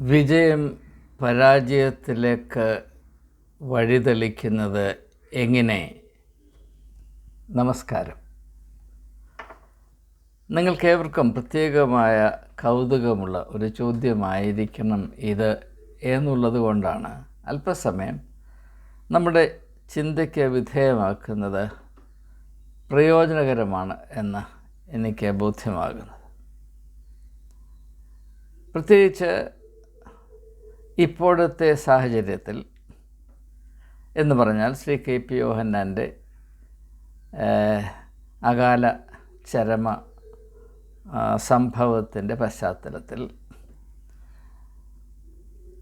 വിജയം പരാജയത്തിലേക്ക് വഴിതെളിക്കുന്നത് എങ്ങനെ? നമസ്കാരം. നിങ്ങൾക്കേവർക്കും പ്രത്യേകമായ കൗതുകമുള്ള ഒരു ചോദ്യമായിരിക്കണം ഇത് എന്നുള്ളത് കൊണ്ടാണ്. അല്പസമയം നമ്മുടെ ചിന്തയ്ക്ക് വിധേയമാക്കുന്നത് പ്രയോജനകരമാണ് എന്ന് എനിക്ക് ബോധ്യമാകുന്നത് പ്രത്യേകിച്ച് ഇപ്പോഴത്തെ സാഹചര്യത്തിൽ എന്ന് പറഞ്ഞാൽ ശ്രീ കെ പി യോഹന്നാന്റെ അകാല ചരമ സംഭവത്തിന്റെ പശ്ചാത്തലത്തിൽ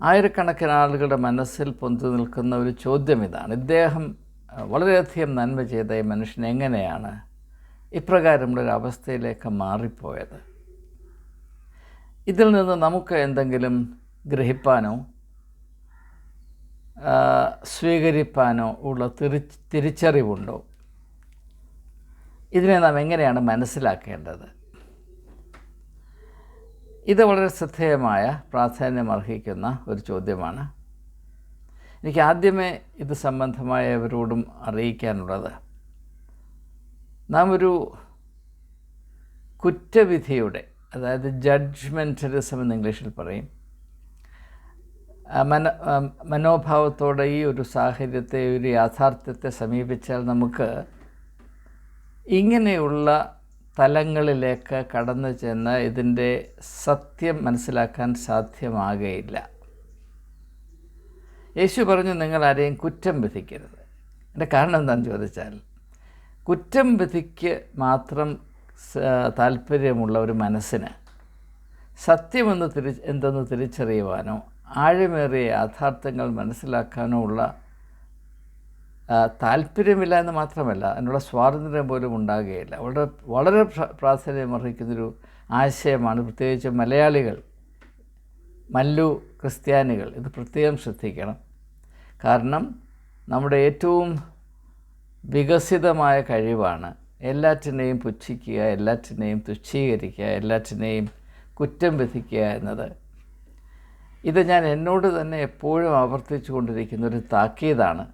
ആയിരക്കണക്കിന് ആളുകളുടെ മനസ്സിൽ പൊന്തു നിൽക്കുന്ന ഒരു ചോദ്യം ഇതാണ് ഇദ്ദേഹം വളരെയധികം നന്മ ചെയ്ത ഈ മനുഷ്യൻ എങ്ങനെയാണ് ഇപ്രകാരമുള്ളൊരു അവസ്ഥയിലേക്ക് മാറിപ്പോയത്? ഇതിൽ നിന്ന് നമുക്ക് എന്തെങ്കിലും ഗ്രഹിപ്പാനോ സ്വീകരിപ്പാനോ ഉള്ള തിരി തിരിച്ചറിവുണ്ടോ? ഇതിനെ നാം എങ്ങനെയാണ് മനസ്സിലാക്കേണ്ടത്? ഇത് വളരെ ശ്രദ്ധേയമായ പ്രാധാന്യം അർഹിക്കുന്ന ഒരു ചോദ്യമാണ്. എനിക്ക് ആദ്യമേ ഇത് സംബന്ധമായവരോടും അറിയിക്കാനുള്ളത്. നാം ഒരു കുറ്റവിധിയുടെ അതായത് ജഡ്ജ്മെന്റലിസം എന്ന് ഇംഗ്ലീഷിൽ പറയും മന മനോഭാവത്തോടെ ഈ ഒരു സാഹചര്യത്തെ ഒരു യാഥാർത്ഥ്യത്തെ സമീപിച്ചാൽ നമുക്ക് ഇങ്ങനെയുള്ള തലങ്ങളിലേക്ക് കടന്നു ചെന്ന് ഇതിന്റെ സത്യം മനസ്സിലാക്കാൻ സാധ്യമാകുകയില്ല യേശു പറഞ്ഞു നിങ്ങൾ ആരെയും കുറ്റം വിധിക്കരുത്. എന്റെ കാരണം എന്താണെന്ന് ചോദിച്ചാൽ കുറ്റം വിധിക്ക് മാത്രം താല്പര്യമുള്ള ഒരു മനസ്സിന് സത്യമെന്ന് തിരി എന്തെന്ന് തിരിച്ചറിയുവാനോ ആഴമേറിയ യാഥാർത്ഥ്യങ്ങൾ മനസ്സിലാക്കാനോ ഉള്ള താല്പര്യമില്ല എന്ന് മാത്രമല്ല അതിനുള്ള സ്വാതന്ത്ര്യം പോലും ഉണ്ടാകുകയില്ല. വളരെ വളരെ പ്രാധാന്യമർഹിക്കുന്നൊരു ആശയമാണ് പ്രത്യേകിച്ച് മലയാളികൾ മല്ലു ക്രിസ്ത്യാനികൾ ഇത് പ്രത്യേകം ശ്രദ്ധിക്കണം. കാരണം നമ്മുടെ ഏറ്റവും വികസിതമായ കഴിവാണ് എല്ലാറ്റിനെയും പുച്ഛിക്കുക എല്ലാറ്റിനെയും തുച്ഛീകരിക്കുക എല്ലാറ്റിനെയും കുറ്റം വിധിക്കുക എന്നത്. ഇത് ഞാൻ എന്നോട് തന്നെ എപ്പോഴും ആവർത്തിച്ചു കൊണ്ടിരിക്കുന്ന ഒരു താക്കീതാണ്.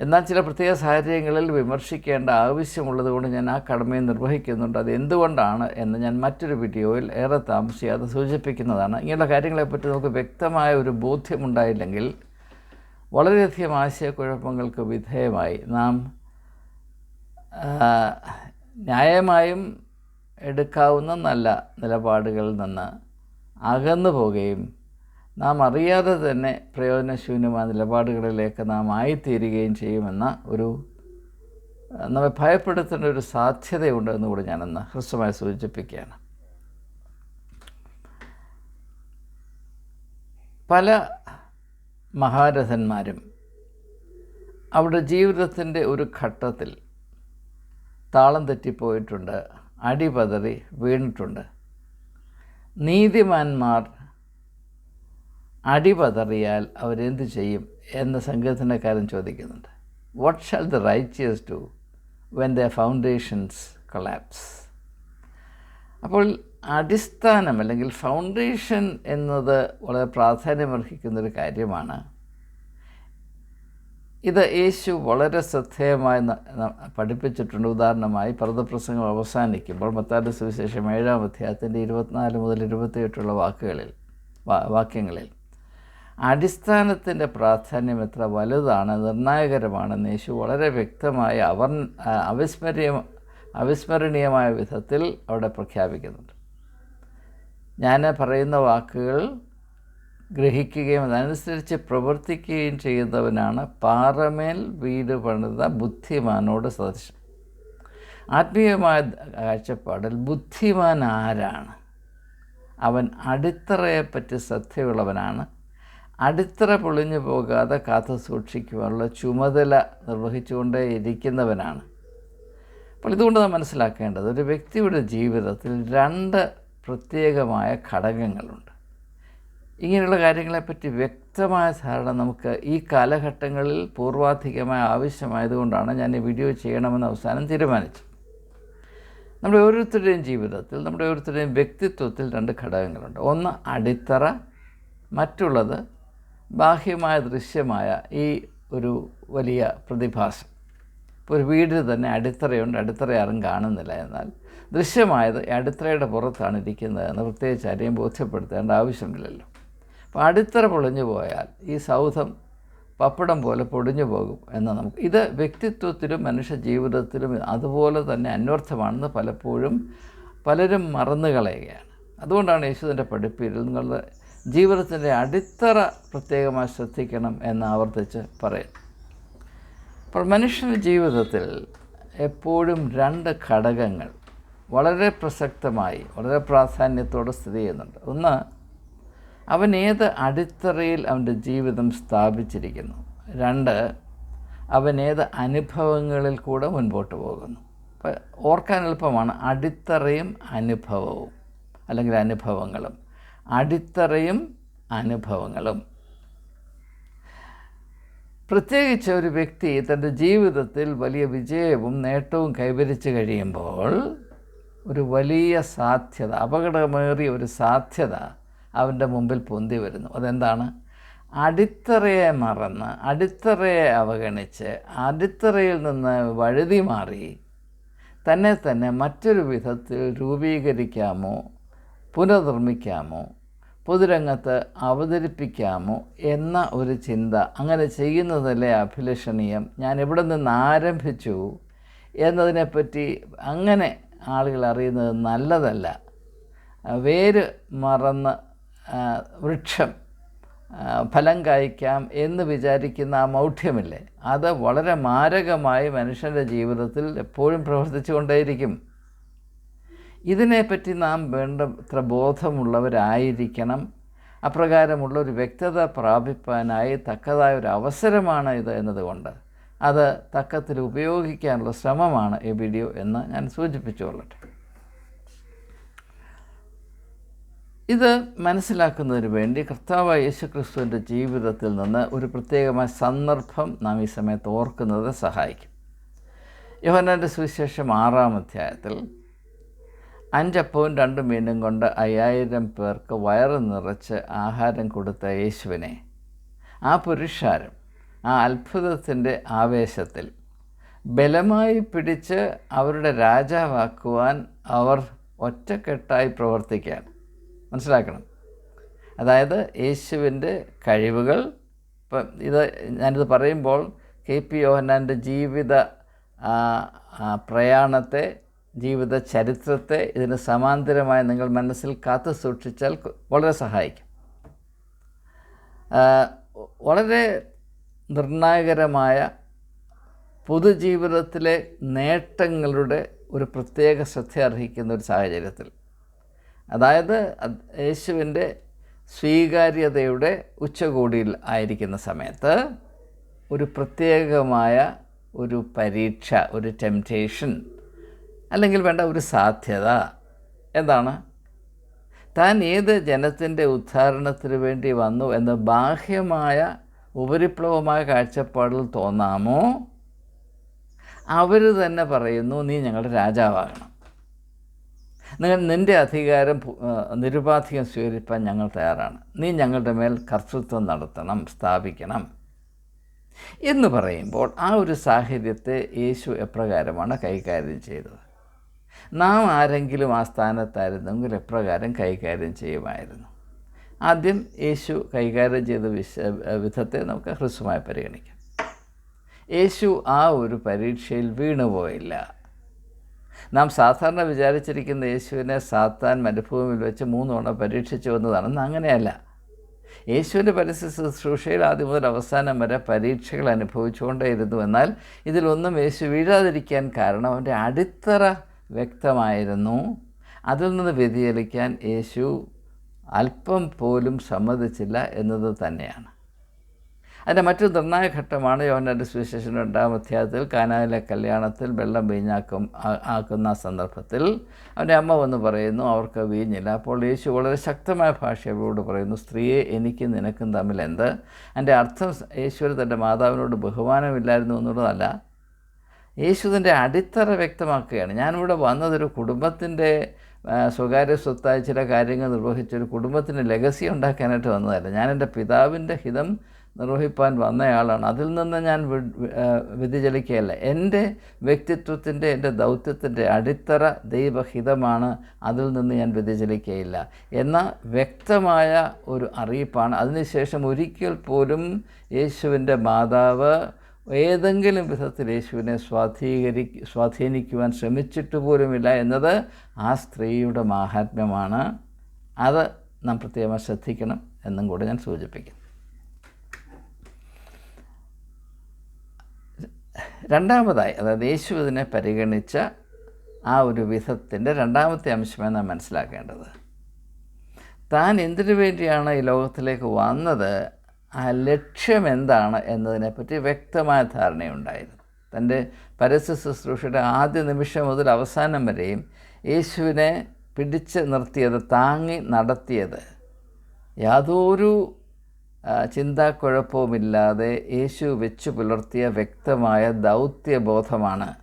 എന്നാൽ ചില പ്രത്യേക സാഹചര്യങ്ങളിൽ വിമർശിക്കേണ്ട ആവശ്യമുള്ളത് കൊണ്ട് ഞാൻ ആ കടമയെ നിർവഹിക്കുന്നുണ്ട്. അത് എന്തുകൊണ്ടാണ് എന്ന് ഞാൻ മറ്റൊരു വീഡിയോയിൽ ഏറെ താമസിയാതെ സൂചിപ്പിക്കുന്നതാണ്. ഇങ്ങനെയുള്ള കാര്യങ്ങളെപ്പറ്റി നമുക്ക് വ്യക്തമായ ഒരു ബോധ്യമുണ്ടായില്ലെങ്കിൽ വളരെയധികം ആശയക്കുഴപ്പങ്ങൾക്ക് വിധേയമായി നാം ന്യായമായും എടുക്കാവുന്ന നല്ല നിലപാടുകളിൽ നിന്ന് അകന്നു പോവുകയും നാം അറിയാതെ തന്നെ പ്രയോജനശൂന്യമായ നിലപാടുകളിലേക്ക് നാം ആയിത്തീരുകയും ചെയ്യുമെന്ന ഒരു നമ്മെ ഭയപ്പെടുത്തേണ്ട ഒരു സാധ്യതയുണ്ട് എന്നുകൂടി ഞാനെന്ന് ഹ്രസ്വമായി സൂചിപ്പിക്കുകയാണ്. പല മഹാരഥന്മാരും അവരുടെ ജീവിതത്തിന്റെ ഒരു ഘട്ടത്തിൽ താളം തെറ്റിപ്പോയിട്ടുണ്ട് അടിപതറി വീണിട്ടുണ്ട്. നീതിമാന്മാർ അടിപതറിയാൽ അവരെന്ത് ചെയ്യും എന്ന സംഘടനക്കാരൻ ചോദിക്കുന്നുണ്ട്. What shall the righteous do when the foundations collapse അപ്പോൾ അടിസ്ഥാനം അല്ലെങ്കിൽ ഫൗണ്ടേഷൻ എന്നത് വളരെ പ്രാധാന്യമർഹിക്കുന്നൊരു കാര്യമാണ്. ഇത് യേശു വളരെ ശ്രദ്ധേയമായി പഠിപ്പിച്ചിട്ടുണ്ട്. ഉദാഹരണമായി പർദ്ദപ്രസംഗം അവസാനിക്കുമ്പോൾ മത്താരുടെ സുവിശേഷം ഏഴാം അധ്യായത്തിന്റെ ഇരുപത്തിനാല് മുതൽ ഇരുപത്തിയെട്ടുള്ള വാക്കുകളിൽ വാക്യങ്ങളിൽ. അടിസ്ഥാനത്തിന്റെ പ്രാധാന്യം എത്ര വലുതാണ് നിർണായകരമാണെന്ന് യേശു വളരെ വ്യക്തമായി അവർ അവിസ്മരീയ അവിസ്മരണീയമായ വിധത്തിൽ അവിടെ പ്രഖ്യാപിക്കുന്നുണ്ട്. ഞാൻ പറയുന്ന വാക്കുകൾ ഗ്രഹിക്കുകയും അതനുസരിച്ച് പ്രവർത്തിക്കുകയും ചെയ്യുന്നവനാണ് പാറമേൽ വീട് പണിത ബുദ്ധിമാനോട് സദൃശം ആത്മീയമായ കാഴ്ചപ്പാടിൽ ബുദ്ധിമാൻ ആരാണ്? അവൻ അടിത്തറയെപ്പറ്റി ശ്രദ്ധയുള്ളവനാണ്. അടിത്തറ പൊളിഞ്ഞു പോകാതെ കാത്തു സൂക്ഷിക്കുവാനുള്ള ചുമതല നിർവഹിച്ചുകൊണ്ടേ ഇരിക്കുന്നവനാണ് അപ്പോൾ ഇതുകൊണ്ട് നാം മനസ്സിലാക്കേണ്ടത് ഒരു വ്യക്തിയുടെ ജീവിതത്തിൽ രണ്ട് പ്രത്യേകമായ ഘടകങ്ങളുണ്ട്. ഇങ്ങനെയുള്ള കാര്യങ്ങളെപ്പറ്റി വ്യക്തമായ ധാരണ നമുക്ക് ഈ കാലഘട്ടങ്ങളിൽ പൂർവാധികമായ ആവശ്യമായതുകൊണ്ടാണ് ഞാൻ ഈ വീഡിയോ ചെയ്യണമെന്ന് അവസാനം തീരുമാനിച്ചു നമ്മുടെ ഓരോരുത്തരുടെയും ജീവിതത്തിൽ നമ്മുടെ ഓരോരുത്തരുടെയും വ്യക്തിത്വത്തിൽ രണ്ട് ഘടകങ്ങളുണ്ട്. ഒന്ന് അടിത്തറ മറ്റുള്ളത് ബാഹ്യമായ ദൃശ്യമായ ഈ ഒരു വലിയ പ്രതിഭാസം. ഇപ്പോൾ ഒരു വീടിന് തന്നെ അടിത്തറയുണ്ട് അടിത്തറ ആരും കാണുന്നില്ല. എന്നാൽ ദൃശ്യമായത് അടിത്തറയുടെ പുറത്താണ് ഇരിക്കുന്നതെന്ന് പ്രത്യേകിച്ച് ആരെയും ബോധ്യപ്പെടുത്തേണ്ട ആവശ്യമില്ലല്ലോ. അപ്പോൾ അടിത്തറ പൊളിഞ്ഞു പോയാൽ ഈ സൗധം പപ്പടം പോലെ പൊടിഞ്ഞു പോകും എന്ന് നമുക്ക് ഇത് വ്യക്തിത്വത്തിലും മനുഷ്യ ജീവിതത്തിലും അതുപോലെ തന്നെ അന്വർത്ഥമാണെന്ന് പലപ്പോഴും പലരും മറന്നു കളയുകയാണ്. അതുകൊണ്ടാണ് യേശുവിന്റെ പഠിപ്പിൽ നിങ്ങളുടെ ജീവിതത്തിന്റെ അടിത്തറ പ്രത്യേകമായി ശ്രദ്ധിക്കണം എന്ന് ആവർത്തിച്ച് പറയുന്നു അപ്പോൾ മനുഷ്യന്റെ ജീവിതത്തിൽ എപ്പോഴും രണ്ട് ഘടകങ്ങൾ വളരെ പ്രസക്തമായി വളരെ പ്രാധാന്യത്തോടെ സ്ഥിതി ചെയ്യുന്നുണ്ട്. ഒന്ന് അവൻ ഏത് അടിത്തറയിൽ അവന്റെ ജീവിതം സ്ഥാപിച്ചിരിക്കുന്നു? രണ്ട് അവൻ ഏത് അനുഭവങ്ങളിൽ കൂടെ മുൻപോട്ട് പോകുന്നു? അപ്പോൾ ഓർക്കാൻ എളുപ്പമാണ് അടിത്തറയും അനുഭവവും അല്ലെങ്കിൽ അനുഭവങ്ങളും. അടിത്തറയും അനുഭവങ്ങളും. പ്രത്യേകിച്ച് ഒരു വ്യക്തി തന്റെ ജീവിതത്തിൽ വലിയ വിജയവും നേട്ടവും കൈവരിച്ചു കഴിയുമ്പോൾ ഒരു വലിയ സാധ്യത അപകടമേറിയ ഒരു സാധ്യത അവന്റെ മുമ്പിൽ പൊന്തി വരുന്നു. അതെന്താണ്? അടിത്തറയെ മറന്ന് അടിത്തറയെ അവഗണിച്ച് അടിത്തറയിൽ നിന്ന് വഴുതി മാറി തന്നെ തന്നെ മറ്റൊരു വിധത്തിൽ രൂപീകരിക്കാമോ പുനർനിർമ്മിക്കാമോ? പൊതുരംഗത്ത് അവതരിപ്പിക്കാമോ? എന്ന ഒരു ചിന്ത. അങ്ങനെ ചെയ്യുന്നതല്ലേ അഭിലഷണീയം? ഞാൻ എവിടെ നിന്ന് ആരംഭിച്ചു? എന്നതിനെപ്പറ്റി അങ്ങനെ ആളുകൾ അറിയുന്നത് നല്ലതല്ല. വേര് മറന്ന് വൃക്ഷം ഫലം കായ്ക്കാം എന്ന് വിചാരിക്കുന്ന ആ മൗഢ്യമില്ലേ? അത് വളരെ മാരകമായി മനുഷ്യന്റെ ജീവിതത്തിൽ എപ്പോഴും പ്രവർത്തിച്ചു കൊണ്ടേയിരിക്കും ഇതിനെപ്പറ്റി നാം വേണ്ടത്ര ബോധമുള്ളവരായിരിക്കണം. അപ്രകാരമുള്ള ഒരു വ്യക്തത പ്രാപിപ്പാനായി തക്കതായ ഒരു അവസരമാണ് ഇത് എന്നതുകൊണ്ട് അത് തക്കത്തിൽ ഉപയോഗിക്കാനുള്ള ശ്രമമാണ് ഈ വീഡിയോ എന്ന് ഞാൻ സൂചിപ്പിച്ചുകൊള്ളട്ടെ. ഇത് മനസ്സിലാക്കുന്നതിന് വേണ്ടി കർത്താവായ യേശുക്രിസ്തുവിന്റെ ജീവിതത്തിൽ നിന്ന് ഒരു പ്രത്യേകമായ സന്ദർഭം നാം ഈ സമയത്ത് ഓർക്കുന്നത് സഹായിക്കും. യോഹന്നാന്റെ സുവിശേഷം ആറാം അധ്യായത്തിൽ അഞ്ചപ്പവും രണ്ട് മീനും കൊണ്ട് അയ്യായിരം പേർക്ക് വയറ് നിറച്ച് ആഹാരം കൊടുത്ത യേശുവിനെ. ആ പുരുഷാരം ആ അത്ഭുതത്തിന്റെ ആവേശത്തിൽ ബലമായി പിടിച്ച് അവരുടെ രാജാവാക്കുവാൻ അവർ ഒറ്റക്കെട്ടായി പ്രവർത്തിക്കാൻ മനസ്സിലാക്കണം? അതായത് യേശുവിന്റെ കഴിവുകൾ ഇപ്പം ഇത് ഞാനിത് പറയുമ്പോൾ കെ പി യോഹന്നാന്റെ ജീവിത പ്രയാണത്തെ ജീവിത ചരിത്രത്തെ ഇതിന് സമാന്തരമായി നിങ്ങൾ മനസ്സിൽ കാത്തു സൂക്ഷിച്ചാൽ വളരെ സഹായിക്കും. വളരെ നിർണായകരമായ പൊതുജീവിതത്തിലെ നേട്ടങ്ങളുടെ ഒരു പ്രത്യേക ശ്രദ്ധ അർഹിക്കുന്ന ഒരു സാഹചര്യത്തിൽ. അതായത് യേശുവിന്റെ സ്വീകാര്യതയുടെ ഉച്ചകോടിയിൽ ആയിരിക്കുന്ന സമയത്ത് ഒരു പ്രത്യേകമായ ഒരു പരീക്ഷ ഒരു ടെംപ്റ്റേഷൻ അല്ലെങ്കിൽ വേണ്ട ഒരു സാധ്യത. എന്താണ്? താൻ ഏത് ജനത്തിന്റെ ഉദ്ധാരണത്തിന് വേണ്ടി വന്നു എന്ന് ബാഹ്യമായ ഉപരിപ്ലവമായ കാഴ്ചപ്പാടിൽ തോന്നാമോ? അവർ തന്നെ പറയുന്നു നീ ഞങ്ങളുടെ രാജാവാകണം. നിങ്ങൾ നിന്റെ അധികാരം നിരുപാധികം സ്വീകരിപ്പാൻ ഞങ്ങൾ തയ്യാറാണ്. നീ ഞങ്ങളുടെ മേൽ കർത്തൃത്വം നടത്തണം സ്ഥാപിക്കണം. എന്ന് പറയുമ്പോൾ ആ ഒരു സാഹചര്യത്തെ യേശു എപ്രകാരമാണ് കൈകാര്യം ചെയ്തത്. നാം ആരെങ്കിലും ആ സ്ഥാനത്തായിരുന്നെങ്കിൽ എപ്രകാരം കൈകാര്യം ചെയ്യുമായിരുന്നു. ആദ്യം യേശു കൈകാര്യം ചെയ്ത വിശ വിധത്തെ നമുക്ക് ഹ്രസ്വമായി പരിഗണിക്കാം. യേശു ആ ഒരു പരീക്ഷയിൽ വീണുപോയില്ല. നാം സാധാരണ വിചാരിച്ചിരിക്കുന്ന യേശുവിനെ സാത്താൻ മരുഭൂമിയിൽ വെച്ച് മൂന്നോണം പരീക്ഷിച്ചു വന്നതാണെന്ന് അങ്ങനെയല്ല. യേശുവിന്റെ പരിസ്ഥിതി ശുശ്രൂഷയിൽ ആദ്യം മുതൽ അവസാനം വരെ പരീക്ഷകൾ അനുഭവിച്ചുകൊണ്ടേയിരുന്നു. എന്നാൽ ഇതിലൊന്നും യേശു വീഴാതിരിക്കാൻ കാരണം അവന്റെ അടിത്തറ വ്യക്തമായിരുന്നു. അതിൽ നിന്ന് വ്യതിചലിക്കാൻ യേശു അല്പം പോലും സമ്മതിച്ചില്ല എന്നത് തന്നെയാണ്. അതിന്റെ മറ്റൊരു നിർണായക ഘട്ടമാണ് യോഹനന്റെ സുവിശേഷൻ രണ്ടാം അധ്യായത്തിൽ കാനായിലെ കല്യാണത്തിൽ വെള്ളം വീഞ്ഞാക്കും ആക്കുന്ന സന്ദർഭത്തിൽ അവന്റെ അമ്മ വന്ന് പറയുന്നു അവർക്ക് വീഞ്ഞില്ല. അപ്പോൾ യേശു വളരെ ശക്തമായ ഭാഷ അവരോട് പറയുന്നു സ്ത്രീയെ എനിക്കും നിനക്കും തമ്മിൽ എന്ത്? എന്റെ അർത്ഥം യേശുവിന് തന്റെ മാതാവിനോട് ബഹുമാനമില്ലായിരുന്നു എന്നുള്ളതല്ല യേശുവിന്റെ അടിത്തറ വ്യക്തമാക്കുകയാണ്. ഞാനിവിടെ വന്നതൊരു കുടുംബത്തിന്റെ സ്വകാര്യ സ്വത്തായ ചില കാര്യങ്ങൾ നിർവഹിച്ചൊരു കുടുംബത്തിന് ലെഗസി ഉണ്ടാക്കാനായിട്ട് വന്നതല്ല. ഞാൻ എന്റെ പിതാവിന്റെ ഹിതം നിർവഹിപ്പാൻ വന്നയാളാണ്. അതിൽ നിന്ന് ഞാൻ വ്യതിചലിക്കുകയല്ല. എന്റെ വ്യക്തിത്വത്തിന്റെ എന്റെ ദൗത്യത്തിന്റെ അടിത്തറ ദൈവഹിതമാണ്. അതിൽ നിന്ന് ഞാൻ വ്യതിചലിക്കുകയില്ല. എന്ന വ്യക്തമായ ഒരു അറിയിപ്പാണ്. അതിനുശേഷം ഒരിക്കൽ പോലും യേശുവിന്റെ മാതാവ് ഏതെങ്കിലും വിധത്തിൽ യേശുവിനെ സ്വാധീകരി സ്വാധീനിക്കുവാൻ ശ്രമിച്ചിട്ട് പോലുമില്ല എന്നത് ആ സ്ത്രീയുടെ മാഹാത്മ്യമാണ്. അത് നാം പ്രത്യേകമായി ശ്രദ്ധിക്കണം എന്നും കൂടെ ഞാൻ സൂചിപ്പിക്കുന്നു. രണ്ടാമതായി അതായത് യേശു ഇതിനെ പരിഗണിച്ച ആ ഒരു വിധത്തിന്റെ രണ്ടാമത്തെ അംശമേ നാം മനസ്സിലാക്കേണ്ടത്. താൻ എന്തിനു വേണ്ടിയാണ് ഈ ലോകത്തിലേക്ക് വന്നത്? ആ ലക്ഷ്യം എന്താണ് എന്നതിനെപ്പറ്റി വ്യക്തമായ ധാരണയുണ്ടായിരുന്നു. തന്റെ പരസ്യ ശുശ്രൂഷയുടെ ആദ്യ നിമിഷം മുതൽ അവസാനം വരെയും യേശുവിനെ പിടിച്ച് നിർത്തിയത് താങ്ങി നടത്തിയത്. യാതൊരു ചിന്താക്കുഴപ്പവുമില്ലാതെ യേശു വെച്ചു പുലർത്തിയ വ്യക്തമായ ദൗത്യബോധമാണ്.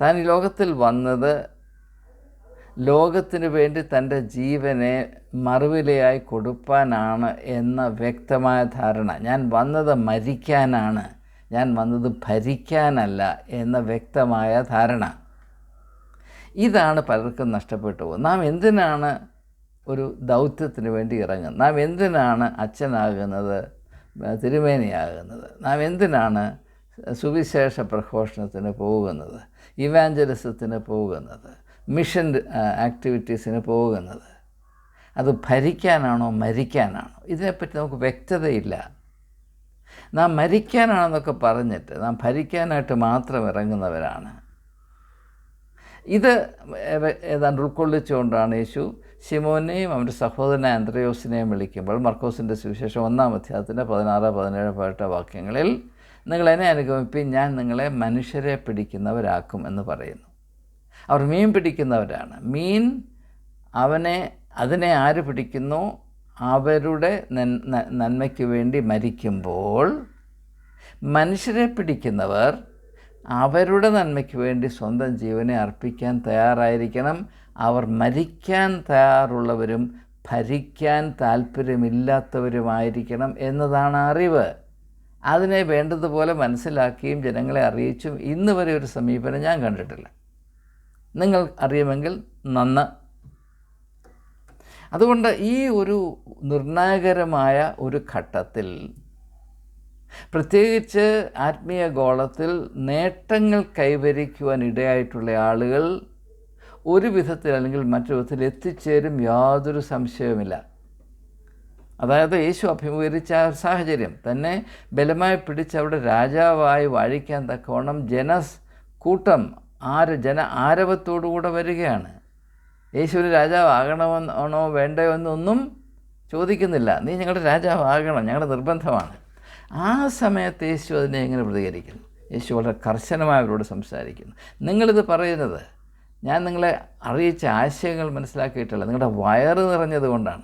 താൻ ഈ ലോകത്തിൽ വന്നത് ലോകത്തിനു വേണ്ടി തന്റെ ജീവനെ മറുവിലയായി കൊടുപ്പാനാണ് എന്ന വ്യക്തമായ ധാരണ. ഞാൻ വന്നത് മരിക്കാനാണ്. ഞാൻ വന്നത് ഭരിക്കാനല്ല എന്ന വ്യക്തമായ ധാരണ. ഇതാണ് പലർക്കും നഷ്ടപ്പെട്ടു പോകുന്നത്. നാം എന്തിനാണ് ഒരു ദൗത്യത്തിന് വേണ്ടി ഇറങ്ങുന്നത്? നാം എന്തിനാണ് അച്ഛനാകുന്നത്? തിരുമേനിയാകുന്നത്? നാം എന്തിനാണ് സുവിശേഷ പ്രഘോഷണത്തിന് പോകുന്നത്? ഇവാഞ്ചലിസത്തിന് പോകുന്നത്? മിഷൻ ആക്ടിവിറ്റീസിന് പോകുന്നത്. അത് ഭരിക്കാനാണോ മരിക്കാനാണോ? ഇതിനെപ്പറ്റി നമുക്ക് വ്യക്തതയില്ല. നാം മരിക്കാനാണെന്നൊക്കെ പറഞ്ഞിട്ട് നാം ഭരിക്കാനായിട്ട് മാത്രം ഇറങ്ങുന്നവരാണ്. ഇത് ഏതാണ്ട് ഉൾക്കൊള്ളിച്ചുകൊണ്ടാണ് യേശു ശിമോനെയും അവന്റെ സഹോദരനെ അന്ത്രയോസിനെയും വിളിക്കുമ്പോൾ മർക്കോസിന്റെ സുവിശേഷം ഒന്നാം അധ്യായത്തിന്റെ പതിനാറ് പതിനേഴ് പതിനെട്ട് വാക്യങ്ങളിൽ നിങ്ങളെന്നെ അനുഗമിപ്പിൻ ഞാൻ നിങ്ങളെ മനുഷ്യരെ പിടിക്കുന്നവരാക്കും എന്ന് പറയുന്നു. അവർ മീൻ പിടിക്കുന്നവരാണ്. മീൻ അവനെ അതിനെ ആര് പിടിക്കുന്നു? അവരുടെ നന്മയ്ക്ക് വേണ്ടി മരിക്കുമ്പോൾ മനുഷ്യരെ പിടിക്കുന്നവർ അവരുടെ നന്മയ്ക്ക് വേണ്ടി സ്വന്തം ജീവനെ അർപ്പിക്കാൻ തയ്യാറായിരിക്കണം. അവർ മരിക്കാൻ തയ്യാറുള്ളവരും ഭരിക്കാൻ താല്പര്യമില്ലാത്തവരുമായിരിക്കണം എന്നതാണ് അറിവ്. അതിനെ വേണ്ടതുപോലെ മനസ്സിലാക്കിയും ജനങ്ങളെ അറിയിച്ചും ഇന്ന് വരെ ഒരു സമീപനം ഞാൻ കണ്ടിട്ടില്ല. നിങ്ങൾ അറിയുമെങ്കിൽ നന്ന്. അതുകൊണ്ട് ഈ ഒരു നിർണായകരമായ ഒരു ഘട്ടത്തിൽ പ്രത്യേകിച്ച് ആത്മീയ ഗോളത്തിൽ നേട്ടങ്ങൾ കൈവരിക്കുവാൻ ഇടയായിട്ടുള്ള ആളുകൾ ഒരു വിധത്തിൽ അല്ലെങ്കിൽ മറ്റൊരു വിധത്തിൽ എത്തിച്ചേരും യാതൊരു സംശയവുമില്ല. അതായത് യേശു അഭിമുഖീകരിച്ച ആ സാഹചര്യം തന്നെ ബലമായി പിടിച്ച് അവിടെ രാജാവായി വാഴിക്കാൻ തക്കവണ്ണം ജനസ് കൂട്ടം ആര് ജന ആരവത്തോടുകൂടെ വരികയാണ്? യേശുവിന് രാജാവാകണമെന്നാണോ വേണ്ടയോ എന്നൊന്നും ചോദിക്കുന്നില്ല. നീ ഞങ്ങളുടെ രാജാവാകണം ഞങ്ങളുടെ നിർബന്ധമാണ്. ആ സമയത്ത് യേശു അതിനെ എങ്ങനെ പ്രതികരിക്കുന്നു? യേശു വളരെ കർശനമായവരോട് സംസാരിക്കുന്നു. നിങ്ങളിത് പറയുന്നത് ഞാൻ നിങ്ങളെ അറിയിച്ച ആശയങ്ങൾ മനസ്സിലാക്കിയിട്ടില്ല നിങ്ങളുടെ വയറ് നിറഞ്ഞതുകൊണ്ടാണ്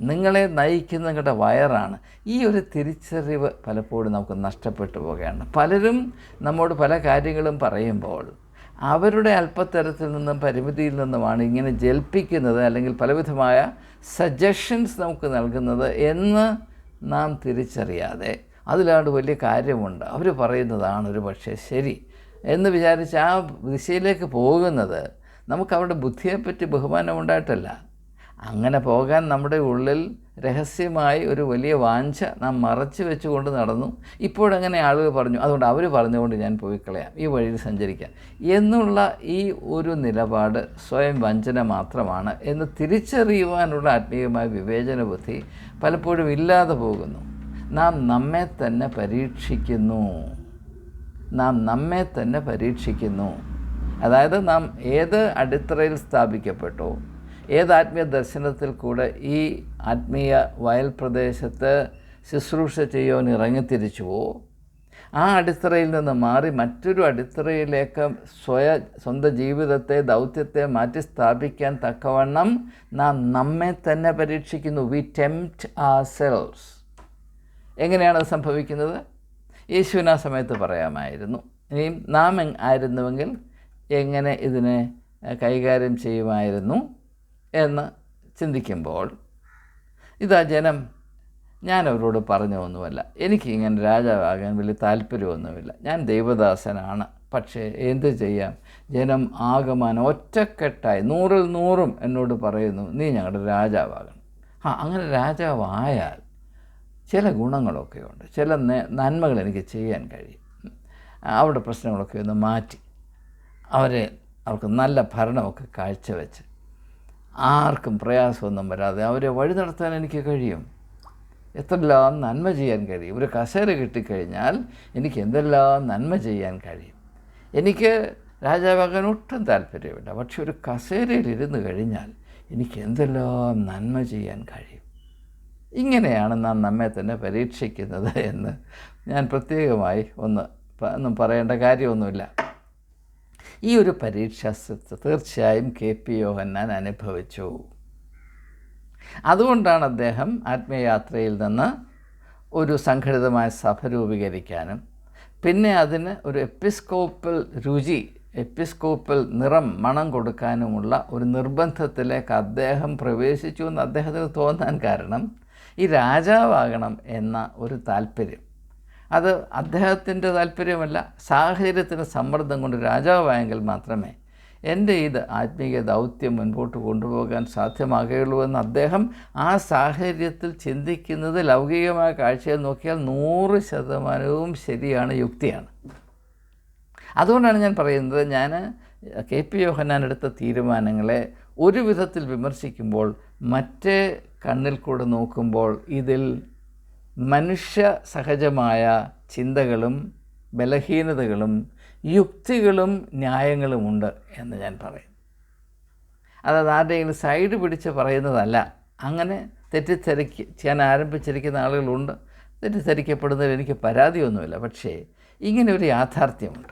നിങ്ങളെ നയിക്കുന്ന നിങ്ങളുടെ വയറാണ്. ഈ ഒരു തിരിച്ചറിവ് പലപ്പോഴും നമുക്ക് നഷ്ടപ്പെട്ടു പോകുകയാണ് പലരും നമ്മോട് പല കാര്യങ്ങളും പറയുമ്പോൾ അവരുടെ അല്പത്തരത്തിൽ നിന്നും പരിമിതിയിൽ നിന്നുമാണ് ഇങ്ങനെ ജൽപ്പിക്കുന്നത് അല്ലെങ്കിൽ പലവിധമായ സജഷൻസ് നമുക്ക് നൽകുന്നത് എന്ന് നാം തിരിച്ചറിയാതെ. അതിലാണ്ട് വലിയ കാര്യമുണ്ട്. അവർ പറയുന്നതാണ് ഒരു പക്ഷേ ശരി എന്ന് വിചാരിച്ച് ആ ദിശയിലേക്ക് പോകുന്നത് നമുക്ക് അവരുടെ ബുദ്ധിയെപ്പറ്റി ബഹുമാനം ഉണ്ടായിട്ടല്ല അങ്ങനെ പോകാൻ നമ്മുടെ ഉള്ളിൽ രഹസ്യമായി ഒരു വലിയ വാഞ്ച നാം മറച്ചു വെച്ചുകൊണ്ട് നടന്നു. ഇപ്പോഴങ്ങനെ ആളുകൾ പറഞ്ഞു അതുകൊണ്ട് അവർ പറഞ്ഞുകൊണ്ട് ഞാൻ പോയി കളയാം ഈ വഴിയിൽ സഞ്ചരിക്കാം. എന്നുള്ള ഈ ഒരു നിലപാട് സ്വയം വഞ്ചന മാത്രമാണ് എന്ന് തിരിച്ചറിയുവാനുള്ള ആത്മീയമായ വിവേചന ബുദ്ധി പലപ്പോഴും ഇല്ലാതെ പോകുന്നു. നാം നമ്മെ തന്നെ പരീക്ഷിക്കുന്നു. നാം നമ്മെ തന്നെ പരീക്ഷിക്കുന്നു. അതായത് നാം ഏത് അടിത്തറയിൽ സ്ഥാപിക്കപ്പെട്ടോ ഏത് ആത്മീയ ദർശനത്തിൽ കൂടെ ഈ ആത്മീയ വയൽ പ്രദേശത്ത് ശുശ്രൂഷ ചെയ്യുവാൻ ഇറങ്ങിത്തിരിച്ചുവോ? ആ അടിത്തറയിൽ നിന്ന് മാറി മറ്റൊരു അടിത്തറയിലേക്ക് സ്വയ സ്വന്തം ജീവിതത്തെ ദൗത്യത്തെ മാറ്റി സ്ഥാപിക്കാൻ തക്കവണ്ണം നാം നമ്മെ തന്നെ പരീക്ഷിക്കുന്നു. വി ടെംപ്റ്റ് ആർ സെൽസ് എങ്ങനെയാണ് അത് സംഭവിക്കുന്നത്? യേശുവിന് ആ സമയത്ത് പറയാമായിരുന്നു. ഇനിയും നാം ആയിരുന്നുവെങ്കിൽ എങ്ങനെ ഇതിനെ കൈകാര്യം ചെയ്യുമായിരുന്നു? എന്ന് ചിന്തിക്കുമ്പോൾ ഇതാ ജനം ഞാൻ അവരോട് പറഞ്ഞൊന്നുമല്ല എനിക്ക് ഇങ്ങനെ രാജാവാകാൻ വലിയ താല്പര്യമൊന്നുമില്ല. ഞാൻ ദൈവദാസനാണ്. പക്ഷേ എന്ത് ചെയ്യാം? ജനം ആകമാനം ഒറ്റക്കെട്ടായി നൂറിൽ നൂറും എന്നോട് പറയുന്നു നീ ഞങ്ങളുടെ രാജാവാകണം ആ അങ്ങനെ രാജാവായാൽ ചില ഗുണങ്ങളൊക്കെ ഉണ്ട്. ചില നന്മകൾ എനിക്ക് ചെയ്യാൻ കഴിയും. അവിടെ പ്രശ്നങ്ങളൊക്കെ ഒന്ന് മാറ്റി. അവരെ അവർക്ക് നല്ല ഭരണമൊക്കെ കാഴ്ചവെച്ച് ആർക്കും പ്രയാസമൊന്നും വരാതെ അവരെ വഴി നടത്താൻ എനിക്ക് കഴിയും. എത്രയെല്ലാം നന്മ ചെയ്യാൻ കഴിയും. ഒരു കസേര കിട്ടിക്കഴിഞ്ഞാൽ എനിക്ക് എന്തെല്ലാം നന്മ ചെയ്യാൻ കഴിയും. എനിക്ക് രാജാവാകാൻ ഒട്ടും താല്പര്യമില്ല. പക്ഷെ ഒരു കസേരയിൽ ഇരുന്ന് കഴിഞ്ഞാൽ എനിക്ക് എന്തെല്ലാം നന്മ ചെയ്യാൻ കഴിയും. ഇങ്ങനെയാണ് നാം നമ്മെ തന്നെ പരീക്ഷിക്കുന്നത് എന്ന് ഞാൻ പ്രത്യേകമായി ഒന്ന് ഒന്നും പറയേണ്ട കാര്യമൊന്നുമില്ല. ഈ ഒരു പരീക്ഷാസ്വത്ത് തീർച്ചയായും കെ പി യോഹന്നാൻ അനുഭവിച്ചു. അതുകൊണ്ടാണ് അദ്ദേഹം ആത്മീയയാത്രയിൽ നിന്ന് ഒരു സംഘടിതമായ സഭ രൂപീകരിക്കാനും പിന്നെ അതിന് ഒരു എപ്പിസ്കോപ്പൽ രുചി എപ്പിസ്കോപ്പൽ നിറം മണം കൊടുക്കാനുമുള്ള ഒരു നിർബന്ധത്തിലേക്ക് അദ്ദേഹം പ്രവേശിച്ചു എന്ന് അദ്ദേഹത്തിന് തോന്നാൻ കാരണം ഈ രാജാവാകണം എന്ന ഒരു താല്പര്യം. അത് അദ്ദേഹത്തിന്റെ താല്പര്യമല്ല സാഹചര്യത്തിന് സമ്മർദ്ദം കൊണ്ട് രാജാവായെങ്കിൽ മാത്രമേ എന്റെ ഇത് ആത്മീയ ദൗത്യം മുൻപോട്ട് കൊണ്ടുപോകാൻ സാധ്യമാകുകയുള്ളൂ എന്ന് അദ്ദേഹം ആ സാഹചര്യത്തിൽ ചിന്തിക്കുന്നത് ലൗകികമായ കാഴ്ചയിൽ നോക്കിയാൽ നൂറ് ശതമാനവും ശരിയാണ് യുക്തിയാണ്. അതുകൊണ്ടാണ് ഞാൻ പറയുന്നത് ഞാൻ കെ പി യോഹന്നാൻ എടുത്ത തീരുമാനങ്ങളെ ഒരു വിധത്തിൽ വിമർശിക്കുമ്പോൾ മറ്റേ കണ്ണിൽ കൂടെ നോക്കുമ്പോൾ ഇതിൽ മനുഷ്യ സഹജമായ ചിന്തകളും ബലഹീനതകളും യുക്തികളും ന്യായങ്ങളുമുണ്ട് എന്ന് ഞാൻ പറയും അതായത് ആരുടെയെങ്കിലും സൈഡ് പിടിച്ച് പറയുന്നതല്ല. അങ്ങനെ തെറ്റിദ്ധരിക്ക ചെയ്യാൻ ആരംഭിച്ചിരിക്കുന്ന ആളുകളുണ്ട്. തെറ്റിദ്ധരിക്കപ്പെടുന്നതിൽ എനിക്ക് പരാതിയൊന്നുമില്ല. പക്ഷേ ഇങ്ങനെ ഒരു യാഥാർത്ഥ്യമുണ്ട്.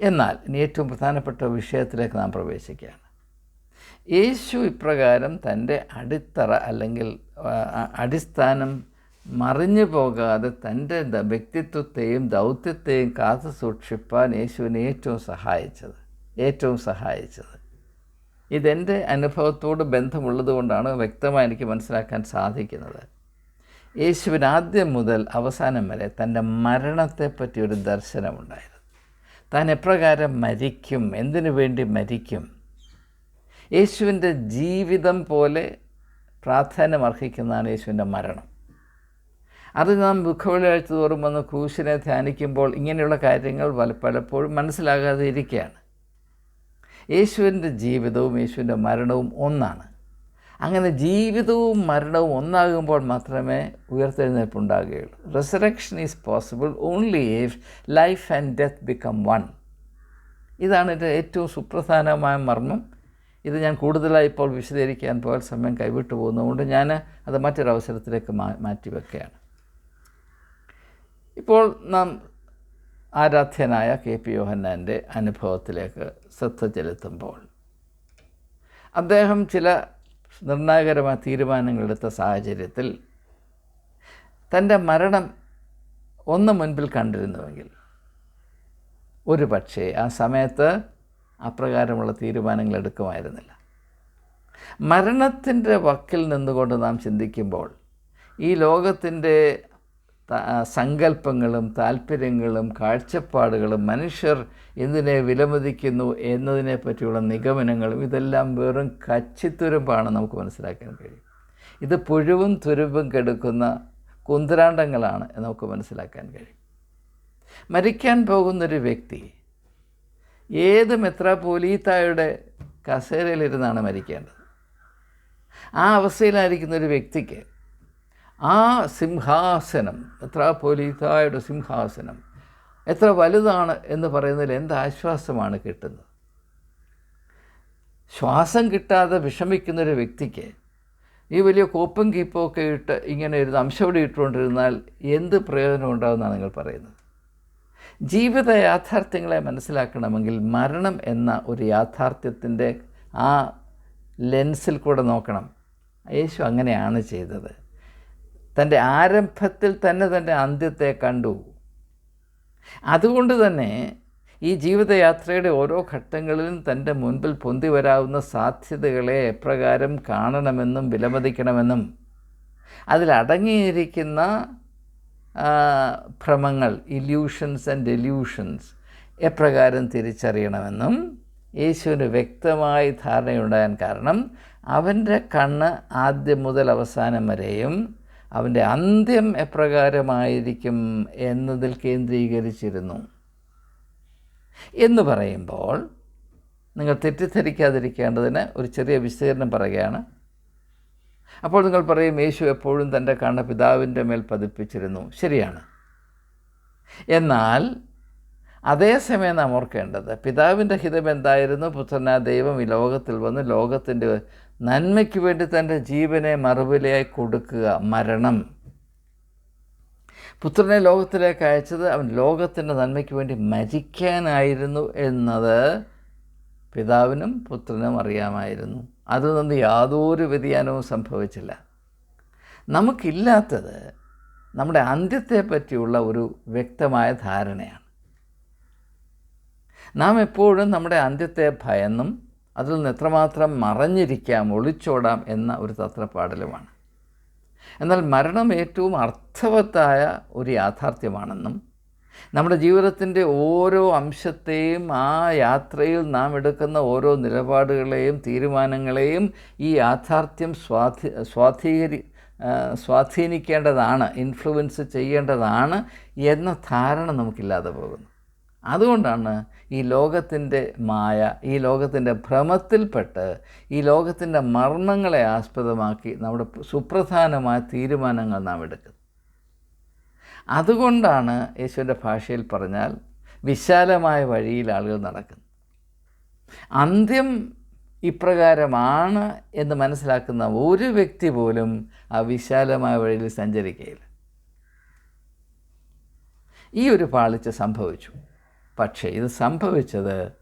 എന്നാൽ ഇനി ഏറ്റവും പ്രധാനപ്പെട്ട വിഷയത്തിലേക്ക് നാം പ്രവേശിക്കുകയാണ്. യേശു ഇപ്രകാരം തന്റെ അടിത്തറ അല്ലെങ്കിൽ അടിസ്ഥാനം മറിഞ്ഞു പോകാതെ തന്റെ വ്യക്തിത്വത്തെയും ദൗത്യത്തെയും കാത്തു സൂക്ഷിപ്പാൻ യേശുവിനെ ഏറ്റവും സഹായിച്ചത് ഏറ്റവും സഹായിച്ചത്. ഇതെന്റെ അനുഭവത്തോട് ബന്ധമുള്ളത് കൊണ്ടാണ് വ്യക്തമായി എനിക്ക് മനസ്സിലാക്കാൻ സാധിക്കുന്നത്. യേശുവിന് ആദ്യം മുതൽ അവസാനം വരെ തന്റെ മരണത്തെപ്പറ്റി ഒരു ദർശനമുണ്ടായിരുന്നു. താൻ എപ്രകാരം മരിക്കും എന്തിനു വേണ്ടി മരിക്കും യേശുവിന്റെ ജീവിതം പോലെ പ്രാധാന്യം അർഹിക്കുന്നതാണ് യേശുവിന്റെ മരണം. അത് നാം ദുഃഖവെള്ളിയാഴ്ച തോറും വന്ന് ക്രൂശിനെ ധ്യാനിക്കുമ്പോൾ ഇങ്ങനെയുള്ള കാര്യങ്ങൾ പല പലപ്പോഴും മനസ്സിലാകാതെ ഇരിക്കുകയാണ് യേശുവിന്റെ ജീവിതവും യേശുവിന്റെ മരണവും ഒന്നാണ്. അങ്ങനെ ജീവിതവും മരണവും ഒന്നാകുമ്പോൾ മാത്രമേ ഉയർത്തെഴുന്നേൽപ്പ് ഉണ്ടാകുകയുള്ളൂ resurrection is possible only if life and death become one ഇതാണ് എന്റെ ഏറ്റവും സുപ്രധാനമായ മർമ്മം. ഇത് ഞാൻ കൂടുതലായി ഇപ്പോൾ വിശദീകരിക്കാൻ പോയാൽ സമയം കൈവിട്ടു പോകുന്നതുകൊണ്ട് ഞാൻ അത് മറ്റൊരവസരത്തിലേക്ക് മാ മാറ്റി വെക്കുകയാണ് ഇപ്പോൾ നാം ആരാധ്യനായ കെ പി യോഹന്നാന്റെ അനുഭവത്തിലേക്ക് ശ്രദ്ധ ചെലുത്തുമ്പോൾ അദ്ദേഹം ചില നിർണായകരമായ തീരുമാനങ്ങളെടുത്ത സാഹചര്യത്തിൽ തന്റെ മരണം ഒന്ന് മുൻപിൽ കണ്ടിരുന്നുവെങ്കിൽ ഒരു പക്ഷേ ആ സമയത്ത് അപ്രകാരമുള്ള തീരുമാനങ്ങൾ എടുക്കുമായിരുന്നില്ല. മരണത്തിന്റെ വക്കിൽ നിന്നുകൊണ്ട് നാം ചിന്തിക്കുമ്പോൾ ഈ ലോകത്തിന്റെ സങ്കല്പങ്ങളും താല്പര്യങ്ങളും കാഴ്ചപ്പാടുകളും മനുഷ്യർ എന്തിനെ വിലമതിക്കുന്നു എന്നതിനെ പറ്റിയുള്ള നിഗമനങ്ങളും ഇതെല്ലാം വെറും കച്ചിത്തുരുമ്പാണ് നമുക്ക് മനസ്സിലാക്കാൻ കഴിയും. ഇത് പുഴുവും തുരുമ്പും കെടുക്കുന്ന കുന്തരാണ്ടങ്ങളാണ് നമുക്ക് മനസ്സിലാക്കാൻ കഴിയും. മരിക്കാൻ പോകുന്നൊരു വ്യക്തി ഏത് മെത്രാപോലീത്തായുടെ കസേരയിലിരുന്നാണ് മരിക്കേണ്ടത്? ആ അവസ്ഥയിലായിരിക്കുന്ന ഒരു വ്യക്തിക്ക് ആ സിംഹാസനം മെത്രാപോലീത്തായുടെ സിംഹാസനം എത്ര വലുതാണ് എന്ന് പറയുന്നതിൽ എന്ത് ആശ്വാസമാണ് കിട്ടുന്നത്? ശ്വാസം കിട്ടാതെ വിഷമിക്കുന്നൊരു വ്യക്തിക്ക് ഈ വലിയ കോപ്പും കീപ്പും ഒക്കെ ഇട്ട് ഇങ്ങനെ ഇരുന്ന് അംശം ഇട്ടുകൊണ്ടിരുന്നാൽ എന്ത് പ്രയോജനം ഉണ്ടാകുമെന്നാണ് നിങ്ങൾ പറയുന്നത്? ജീവിത യാഥാർത്ഥ്യങ്ങളെ മനസ്സിലാക്കണമെങ്കിൽ മരണം എന്ന ഒരു യാഥാർത്ഥ്യത്തിന്റെ ആ ലെൻസിൽ കൂടെ നോക്കണം. യേശു അങ്ങനെയാണ് ചെയ്തത്. തന്റെ ആരംഭത്തിൽ തന്നെ തന്റെ അന്ത്യത്തെ കണ്ടു. അതുകൊണ്ട് തന്നെ ഈ ജീവിതയാത്രയുടെ ഓരോ ഘട്ടങ്ങളിലും തന്റെ മുൻപിൽ പൊന്തി വരാവുന്ന സാധ്യതകളെ എപ്രകാരം കാണണമെന്നും വിലമതിക്കണമെന്നും അതിലടങ്ങിയിരിക്കുന്ന ഭ്രമങ്ങൾ ഇല്യൂഷൻസ് ആൻഡ് ഡെല്യൂഷൻസ് എപ്രകാരം തിരിച്ചറിയണമെന്നും യേശുവിന് വ്യക്തമായി ധാരണയുണ്ടാകാൻ കാരണം അവന്റെ കണ്ണ് ആദ്യം മുതൽ അവസാനം വരെയും അവന്റെ അന്ത്യം എപ്രകാരമായിരിക്കും എന്നതിൽ കേന്ദ്രീകരിച്ചിരുന്നു. എന്ന് പറയുമ്പോൾ നിങ്ങൾ തെറ്റിദ്ധരിക്കാതിരിക്കേണ്ടതിന് ഒരു ചെറിയ വിശദീകരണം പറയുകയാണ്. അപ്പോൾ നിങ്ങൾ പറയും യേശു എപ്പോഴും തന്റെ കണ്ണ് പിതാവിന്റെ മേൽ പതിപ്പിച്ചിരുന്നു. ശരിയാണ്. എന്നാൽ അതേസമയം നാം ഓർക്കേണ്ടത് പിതാവിന്റെ ഹിതം എന്തായിരുന്നു? പുത്രനാ ദൈവം ഈ ലോകത്തിൽ വന്ന് ലോകത്തിന്റെ നന്മയ്ക്ക് വേണ്ടി തന്റെ ജീവനെ മറുവിലയായി കൊടുക്കുക മരണം. പുത്രനെ ലോകത്തിലേക്ക് അയച്ചത് അവൻ ലോകത്തിന്റെ നന്മയ്ക്ക് വേണ്ടി മരിക്കാനായിരുന്നു എന്നത് പിതാവിനും പുത്രനും അറിയാമായിരുന്നു. അതിൽ നിന്ന് യാതൊരു വ്യതിയാനവും സംഭവിച്ചില്ല. നമുക്കില്ലാത്തത് നമ്മുടെ അന്ത്യത്തെ പറ്റിയുള്ള ഒരു വ്യക്തമായ ധാരണയാണ്. നാം എപ്പോഴും നമ്മുടെ അന്ത്യത്തെ ഭയന്നും അതിൽ നിന്ന് എത്രമാത്രം മറഞ്ഞിരിക്കാം ഒളിച്ചോടാം എന്ന ഒരു തത്രപ്പാടലുമാണ് എന്നാൽ മരണം ഏറ്റവും അർത്ഥവത്തായ ഒരു യാഥാർത്ഥ്യമാണെന്നും നമ്മുടെ ജീവിതത്തിന്റെ ഓരോ അംശത്തെയും ആ യാത്രയിൽ നാം എടുക്കുന്ന ഓരോ നിലപാടുകളെയും തീരുമാനങ്ങളെയും ഈ യാഥാർത്ഥ്യം സ്വാധീ സ്വാധീകരി സ്വാധീനിക്കേണ്ടതാണ് ഇൻഫ്ലുവൻസ് ചെയ്യേണ്ടതാണ് എന്ന ധാരണ നമുക്കില്ലാതെ പോകുന്നു. അതുകൊണ്ടാണ് ഈ ലോകത്തിന്റെ മായ ഈ ലോകത്തിന്റെ ഭ്രമത്തിൽപ്പെട്ട് ഈ ലോകത്തിന്റെ മർമ്മങ്ങളെ ആസ്പദമാക്കി നമ്മുടെ സുപ്രധാനമായ തീരുമാനങ്ങൾ നാം എടുക്കുന്നത്. അതുകൊണ്ടാണ് യേശുവിന്റെ ഭാഷയിൽ പറഞ്ഞാൽ വിശാലമായ വഴിയിൽ ആളുകൾ നടക്കുന്നത്. അന്ത്യം ഇപ്രകാരമാണ് എന്ന് മനസ്സിലാക്കുന്ന ഒരു വ്യക്തി പോലും ആ വിശാലമായ വഴിയിൽ സഞ്ചരിക്കുകയില്ല. ഈ ഒരു പാളിച്ച സംഭവിച്ചു. പക്ഷേ ഇത് സംഭവിച്ചത്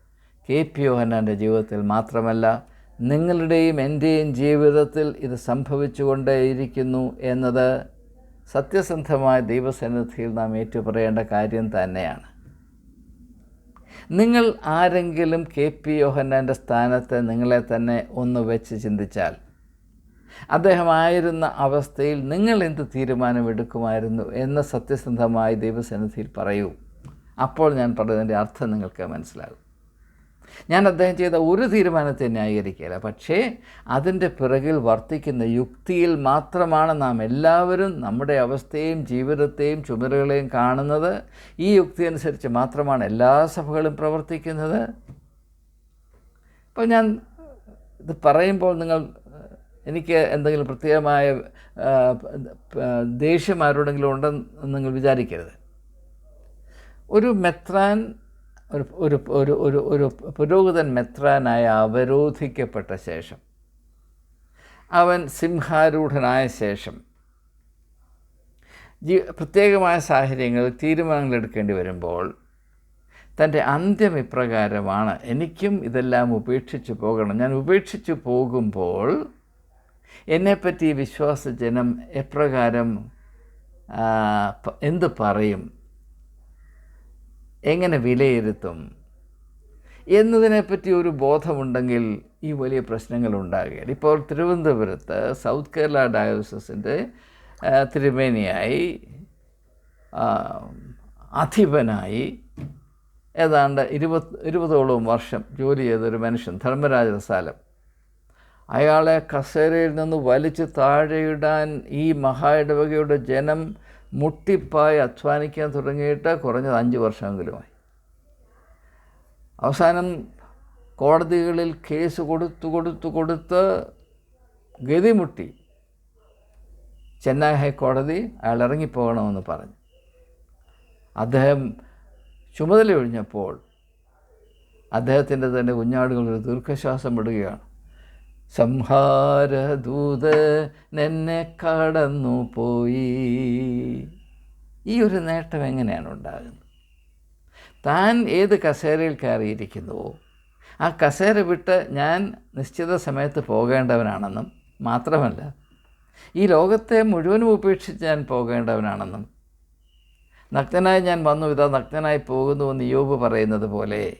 കെ പി യോഹന്നാന്റെ ജീവിതത്തിൽ മാത്രമല്ല നിങ്ങളുടെയും എന്റെയും ജീവിതത്തിൽ ഇത് സംഭവിച്ചുകൊണ്ടേയിരിക്കുന്നു എന്നത് സത്യസന്ധമായ ദൈവസന്നിധിയിൽ നാം ഏറ്റുപറയേണ്ട കാര്യം തന്നെയാണ്. നിങ്ങൾ ആരെങ്കിലും കെ പി യോഹന്നാന്റെ സ്ഥാനത്ത് നിങ്ങളെ തന്നെ ഒന്ന് വെച്ച് ചിന്തിച്ചാൽ അദ്ദേഹമായിരുന്ന അവസ്ഥയിൽ നിങ്ങൾ എന്ത് തീരുമാനമെടുക്കുമായിരുന്നു എന്ന് സത്യസന്ധമായി ദൈവസന്നിധിയിൽ പറയൂ. അപ്പോൾ ഞാൻ പറഞ്ഞതിന്റെ അർത്ഥം നിങ്ങൾക്ക് മനസ്സിലാകും. ഞാൻ അദ്ദേഹം ചെയ്ത ഒരു തീരുമാനത്തെ ന്യായീകരിക്കുകയില്ല. പക്ഷേ അതിന്റെ പിറകിൽ വർത്തിക്കുന്ന യുക്തിയിൽ മാത്രമാണ് നാം എല്ലാവരും നമ്മുടെ അവസ്ഥയും ജീവിതത്തെയും ചുമരുകളെയും കാണുന്നത്. ഈ യുക്തി അനുസരിച്ച് മാത്രമാണ് എല്ലാ സഭകളും പ്രവർത്തിക്കുന്നത്. ഇപ്പോൾ ഞാൻ ഇത് പറയുമ്പോൾ നിങ്ങൾ എനിക്ക് എന്തെങ്കിലും പ്രത്യേകമായ ദേഷ്യം ആരോടെങ്കിലും ഉണ്ടെന്ന് നിങ്ങൾ വിചാരിക്കരുത്. ഒരു മെത്രാൻ ഒരു ഒരു ഒരു ഒരു ഒരു പുരോഹിതൻ മെത്രാനായി അവരോധിക്കപ്പെട്ട ശേഷം അവൻ സിംഹാരൂഢനായ ശേഷം ജീ പ്രത്യേകമായ സാഹചര്യങ്ങളിൽ തീരുമാനങ്ങൾ എടുക്കേണ്ടി വരുമ്പോൾ തന്റെ അന്ത്യം ഇപ്രകാരമാണ് എനിക്കും ഇതെല്ലാം ഉപേക്ഷിച്ച് പോകണം. ഞാൻ ഉപേക്ഷിച്ച് പോകുമ്പോൾ എന്നെപ്പറ്റി വിശ്വാസജനം എപ്രകാരം എന്ത് പറയും? എങ്ങനെ വിലയിരുത്തും? എന്നതിനെപ്പറ്റി ഒരു ബോധമുണ്ടെങ്കിൽ ഈ വലിയ പ്രശ്നങ്ങൾ ഉണ്ടാകുകയില്ല ഇപ്പോൾ തിരുവനന്തപുരത്ത് സൗത്ത് കേരള ഡയോസസിന്റെ തിരുമേനിയായി അധിപനായി ഏതാണ്ട് ഇരുപത് ഇരുപതോളം വർഷം ജോലി ചെയ്തൊരു മനുഷ്യൻ ധർമ്മരാജ സാലം അയാളെ കസേരയിൽ നിന്ന് വലിച്ചു താഴെയിടാൻ ഈ മഹായിടവകയുടെ ജനം മുട്ടിപ്പായി അധ്വാനിക്കാൻ തുടങ്ങിയിട്ട് കുറഞ്ഞത് അഞ്ച് വർഷമെങ്കിലുമായി. അവസാനം കോടതികളിൽ കേസ് കൊടുത്തു കൊടുത്തു കൊടുത്ത് ഗതിമുട്ടി ചെന്നൈ ഹൈക്കോടതി അയാൾ ഇറങ്ങിപ്പോകണമെന്ന് പറഞ്ഞു. അദ്ദേഹം ചുമതല ഒഴിഞ്ഞപ്പോൾ അദ്ദേഹത്തിന്റെ തന്നെ കുഞ്ഞാടുകൾ ഒരു ദീർഘശ്വാസം വിടുകയാണ്. സംഹാരദൂത് നിന്നെ കടന്നു പോയി. ഈ ഒരു നേട്ടം എങ്ങനെയാണ് ഉണ്ടാകുന്നത്? താൻ ഏത് കസേരയിൽ കയറിയിരിക്കുന്നുവോ ആ കസേര വിട്ട് ഞാൻ നിശ്ചിത സമയത്ത് പോകേണ്ടവനാണെന്നും മാത്രമല്ല ഈ ലോകത്തെ മുഴുവനും ഉപേക്ഷിച്ച് ഞാൻ പോകേണ്ടവനാണെന്നും. നഗ്നനായി ഞാൻ വന്നു ഇതാ നഗ്നനായി പോകുന്നു എന്ന് യോബ് പറയുന്നത് പോലെ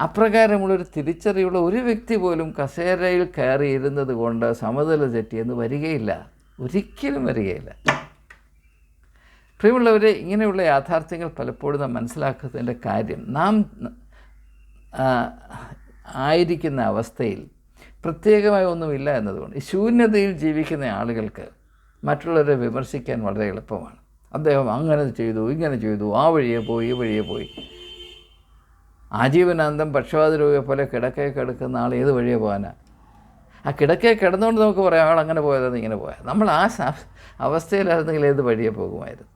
അപ്രകാരമുള്ളൊരു തിരിച്ചറിവുള്ള ഒരു വ്യക്തി പോലും കസേരയിൽ കയറിയിരുന്നത് കൊണ്ട് സമതല തെറ്റിയെന്ന് വരികയില്ല. ഒരിക്കലും വരികയില്ല. പ്രിയമുള്ളവരെ ഇങ്ങനെയുള്ള യാഥാർത്ഥ്യങ്ങൾ പലപ്പോഴും നാം മനസ്സിലാക്കുന്നതിന്റെ കാര്യം നാം ആയിരിക്കുന്ന അവസ്ഥയിൽ പ്രത്യേകമായി ഒന്നുമില്ല എന്നതുകൊണ്ട് ഈ ശൂന്യതയിൽ ജീവിക്കുന്ന ആളുകൾക്ക് മറ്റുള്ളവരെ വിമർശിക്കാൻ വളരെ എളുപ്പമാണ്. അദ്ദേഹം അങ്ങനെ ചെയ്തു ഇങ്ങനെ ചെയ്തു ആ വഴിയെ പോയി ഈ വഴിയെ പോയി. ആജീവനാന്തം പക്ഷപാത രോഗിയെ പോലെ കിടക്കേ കിടക്കുന്ന ആൾ ഏത് വഴിയെ പോകാനാ? ആ കിടക്കേ കിടന്നുകൊണ്ട് നമുക്ക് പറയാം ആൾ അങ്ങനെ പോയതെന്ന് ഇങ്ങനെ പോയാൽ നമ്മൾ ആ അവസ്ഥയിലായിരുന്നെങ്കിൽ ഏത് വഴിയെ പോകുമായിരുന്നു?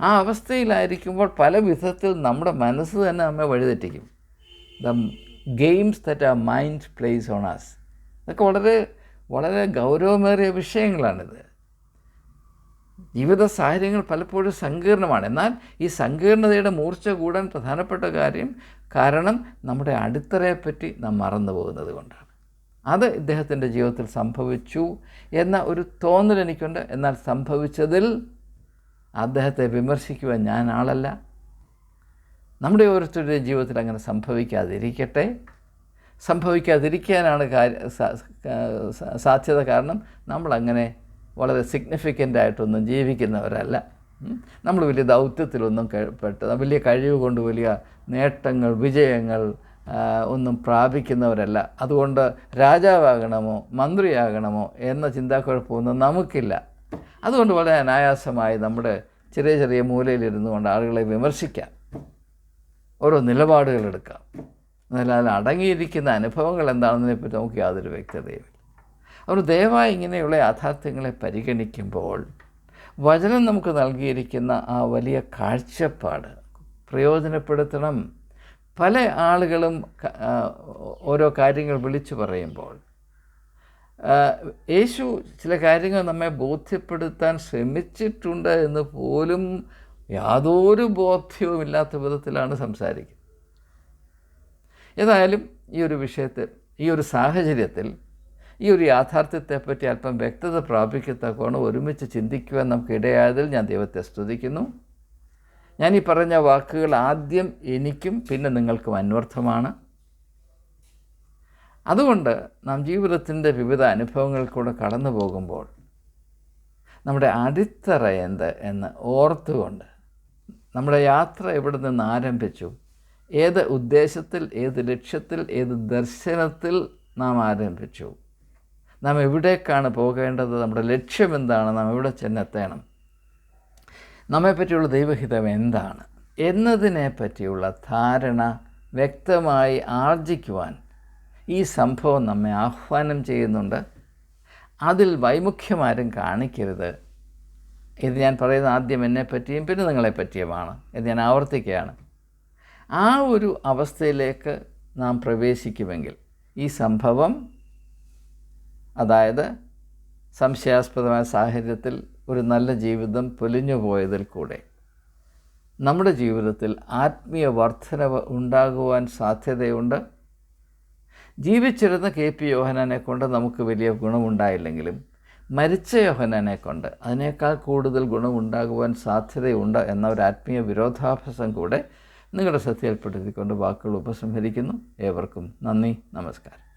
ആ അവസ്ഥയിലായിരിക്കുമ്പോൾ പല വിധത്തിൽ നമ്മുടെ മനസ്സ് തന്നെ നമ്മെ വഴിതെറ്റിക്കും. The games that a mind plays on us ഇതൊക്കെ വളരെ വളരെ ഗൗരവമേറിയ വിഷയങ്ങളാണിത്. ജീവിത സാഹചര്യങ്ങൾ പലപ്പോഴും സങ്കീർണമാണ്. എന്നാൽ ഈ സങ്കീർണതയുടെ മൂർച്ച കൂടാൻ പ്രധാനപ്പെട്ട കാര്യം കാരണം നമ്മുടെ അടിത്തറയെപ്പറ്റി നാം മറന്നു പോകുന്നത് കൊണ്ടാണ്. അത് ഇദ്ദേഹത്തിന്റെ ജീവിതത്തിൽ സംഭവിച്ചു എന്ന ഒരു തോന്നൽ എനിക്കുണ്ട്. എന്നാൽ സംഭവിച്ചതിൽ അദ്ദേഹത്തെ വിമർശിക്കുവാൻ ഞാൻ ആളല്ല. നമ്മുടെ ഓരോരുത്തരുടെ ജീവിതത്തിൽ അങ്ങനെ സംഭവിക്കാതിരിക്കട്ടെ. സംഭവിക്കാതിരിക്കാനാണ് കാര്യ സാധ്യത കാരണം നമ്മളങ്ങനെ വളരെ സിഗ്നിഫിക്കന്റ് ആയിട്ടൊന്നും ജീവിക്കുന്നവരല്ല. നമ്മൾ വലിയ ദൗത്യത്തിലൊന്നും പെട്ട വലിയ കഴിവ് കൊണ്ട് വലിയ നേട്ടങ്ങൾ വിജയങ്ങൾ ഒന്നും പ്രാപിക്കുന്നവരല്ല. അതുകൊണ്ട് രാജാവാകണമോ മന്ത്രിയാകണമോ എന്ന ചിന്താക്കുഴപ്പമൊന്നും നമുക്കില്ല. അതുകൊണ്ട് വളരെ അനായാസമായി നമ്മുടെ ചെറിയ ചെറിയ മൂലയിലിരുന്നു കൊണ്ട് ആളുകളെ വിമർശിക്കാം. ഓരോ നിലപാടുകൾ എടുക്കാം. എന്നാൽ അടങ്ങിയിരിക്കുന്ന അനുഭവങ്ങൾ എന്താണെന്നതിനെപ്പറ്റി നമുക്ക് യാതൊരു വ്യക്തതയുമില്ല. അവർ ദയവായി ഇങ്ങനെയുള്ള യാഥാർത്ഥ്യങ്ങളെ പരിഗണിക്കുമ്പോൾ വചനം നമുക്ക് നൽകിയിരിക്കുന്ന ആ വലിയ കാഴ്ചപ്പാട് പ്രയോജനപ്പെടുത്തണം. പല ആളുകളും ഓരോ കാര്യങ്ങൾ വിളിച്ചു പറയുമ്പോൾ യേശു ചില കാര്യങ്ങൾ നമ്മെ ബോധ്യപ്പെടുത്താൻ ശ്രമിച്ചിട്ടുണ്ട് എന്ന് പോലും യാതൊരു ബോധ്യവുമില്ലാത്ത വിധത്തിലാണ് സംസാരിക്കുന്നത്. ഏതായാലും ഈ ഒരു വിഷയത്തിൽ ഈ ഒരു സാഹചര്യത്തിൽ ഈ ഒരു യാഥാർത്ഥ്യത്തെപ്പറ്റി അല്പം വ്യക്തത പ്രാപിക്കത്തക്കോണം ഒരുമിച്ച് ചിന്തിക്കുവാൻ നമുക്ക് ഇടയായതിൽ ഞാൻ ദൈവത്തെ സ്തുതിക്കുന്നു. ഞാൻ ഈ പറഞ്ഞ വാക്കുകൾ ആദ്യം എനിക്കും പിന്നെ നിങ്ങൾക്കും അന്വർത്ഥമാണ്. അതുകൊണ്ട് നാം ജീവിതത്തിന്റെ വിവിധ അനുഭവങ്ങൾ കൂടെ കടന്നു പോകുമ്പോൾ നമ്മുടെ അടിത്തറ എന്ത് എന്ന് ഓർത്തുകൊണ്ട് നമ്മുടെ യാത്ര എവിടെ നിന്ന് ആരംഭിച്ചു? ഏത് ഉദ്ദേശത്തിൽ ഏത് ലക്ഷ്യത്തിൽ ഏത് ദർശനത്തിൽ നാം ആരംഭിച്ചു? നാം എവിടേക്കാണ് പോകേണ്ടത്? നമ്മുടെ ലക്ഷ്യം എന്താണ് നാം എവിടെ ചെന്നെത്തണം? നമ്മെപ്പറ്റിയുള്ള ദൈവഹിതം എന്താണ്? എന്നതിനെ പറ്റിയുള്ള ധാരണ വ്യക്തമായി ആർജിക്കുവാൻ ഈ സംഭവം നമ്മെ ആഹ്വാനം ചെയ്യുന്നുണ്ട്. അതിൽ വൈമുഖ്യമാരും കാണിക്കരുത്. ഇത് ഞാൻ പറയുന്ന ആദ്യം എന്നെപ്പറ്റിയും പിന്നെ നിങ്ങളെപ്പറ്റിയുമാണ്. ഇത് ഞാൻ ആവർത്തിക്കുകയാണ്. ആ ഒരു അവസ്ഥയിലേക്ക് നാം പ്രവേശിക്കുമെങ്കിൽ ഈ സംഭവം അതായത് സംശയാസ്പദമായ സാഹചര്യത്തിൽ ഒരു നല്ല ജീവിതം പൊലിഞ്ഞു പോയതിൽ കൂടെ നമ്മുടെ ജീവിതത്തിൽ ആത്മീയ വർധനവ് ഉണ്ടാകുവാൻ സാധ്യതയുണ്ട്. ജീവിച്ചിരുന്ന കെ പി യോഹനാനെ കൊണ്ട് നമുക്ക് വലിയ ഗുണമുണ്ടായില്ലെങ്കിലും മരിച്ച യോഹനാനെ കൊണ്ട് അതിനേക്കാൾ കൂടുതൽ ഗുണമുണ്ടാകുവാൻ സാധ്യതയുണ്ട് എന്ന ഒരു ആത്മീയ വിരോധാഭാസം കൂടെ നിങ്ങളുടെ ശ്രദ്ധയിൽപ്പെടുത്തിക്കൊണ്ട് വാക്കുകൾ ഉപസംഹരിക്കുന്നു. ഏവർക്കും നന്ദി നമസ്കാരം.